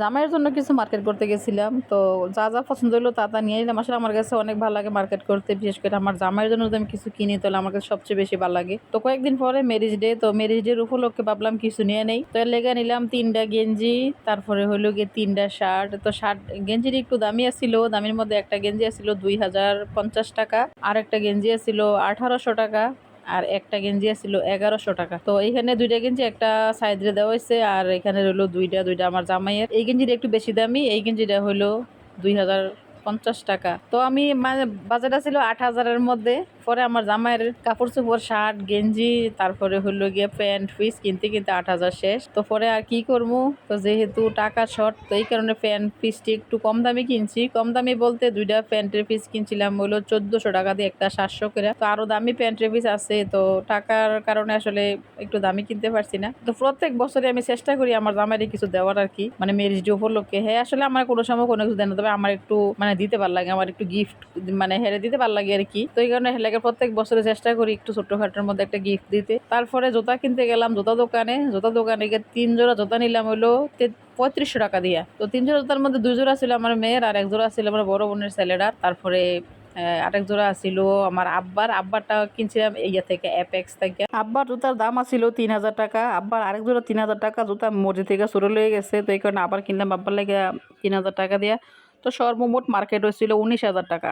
জামাইয়ের জন্য কিছু মার্কেট করতে গেছিলাম। তো যা যা পছন্দ হলো তা তা নিয়ে নিলাম। আসলে আমার কাছে অনেক ভালো লাগে মার্কেট করতে, বিশেষ করে আমার জামাইয়ের জন্য আমি কিছু কিনি তাহলে আমার কাছে সবচেয়ে বেশি ভালো লাগে। তো কয়েকদিন পরে ম্যারেজ ডে তো ম্যারেজ ডের উপলক্ষে ভাবলাম কিছু নিয়ে নেই। তো লেগে নিলাম তিনটা গেঞ্জি, তারপরে হলো গিয়ে তিনটা শার্ট তো শার্ট গেঞ্জির একটু দামি আছিল, দামের মধ্যে একটা গেঞ্জি আছিল দুই হাজার পঞ্চাশ টাকা আর একটা গেঞ্জি আছিল আঠারোশো টাকা। আর একটা গেঞ্জি ছিল এগারোশো টাকা। তো এখানে দুইটা গেঞ্জি, একটা সাইডে দেওয়া হয়েছে আর এখানে রইল দুইটা দুইটা আমার জামাইয়ের। এই গেঞ্জিটা একটু বেশি দামি, এই গেঞ্জিটা হলো দুই হাজার পঞ্চাশ টাকা। তো আমি মানে বাজারটা ছিল আট হাজারের মধ্যে। পরে আমার জামাইয়ের কাপড় চোপড়, শার্ট, গেঞ্জি, তারপরে হলো গিয়ে প্যান্ট, পিস কিনতে কিনতে আট হাজার শেষ। তো পরে আর কি করব? তো যেহেতু টাকা শর্ট তো এই কারণে প্যান্ট, পিসটি একটু কম দামে কিনছি। কম দামি বলতে দুইটা প্যান্টের পিস কিনছিলাম হলো চোদ্দোশো টাকা দিয়ে একটা সাতশো করে। তো আরও দামি প্যান্টের পিস আছে, তো টাকার কারণে আসলে একটু দামি কিনতে পারছি না। তো প্রত্যেক বছরে আমি চেষ্টা করি আমার জামাইরে কিছু দেওয়ার আর কি মানে মেরিজ ডে উপলক্ষে। হ্যাঁ আসলে আমার কোনো সময় কোনো কিছু দেয় না, তবে আমার একটু মানে দিতে ভালো লাগে, আমার একটু গিফট মানে হেরে দিতে ভালো লাগে আর কি। তো এই কারণে হেলাকে প্রত্যেক বছরে চেষ্টা করি একটু ছোট্টখাটোর মধ্যে একটা গিফট দিতে। তারপরে জুতা কিনতে গেলাম, জুতা দোকানে। জুতা দোকানে গিয়ে তিন জোড়া জুতা নিলাম হলো পঁয়ত্রিশশো টাকা দিয়া। তো তিন জোড়া জুতার মধ্যে দুই জোড়া ছিল আমার মেয়ের আর এক জোড়া ছিল আমার বড় বোনের ছেলেটার তারপরে আরেক জোড়া ছিল আমার আব্বার। আব্বারটা কিনছিলাম ইয়া থেকে অ্যাপেক্স থেকে। আব্বার জুতার দাম আছিল তিন হাজার টাকা। আব্বার আরেক জোড়া তিন হাজার টাকা, জুতা মসজিদ থেকে শুরু হয়ে গেছে। তো এই কারণে আবার কিনলাম, আব্বার লেগে তিন হাজার টাকা দিয়া। তো সর্বমোট মার্কেট হয়েছিল উনিশ হাজার টাকা।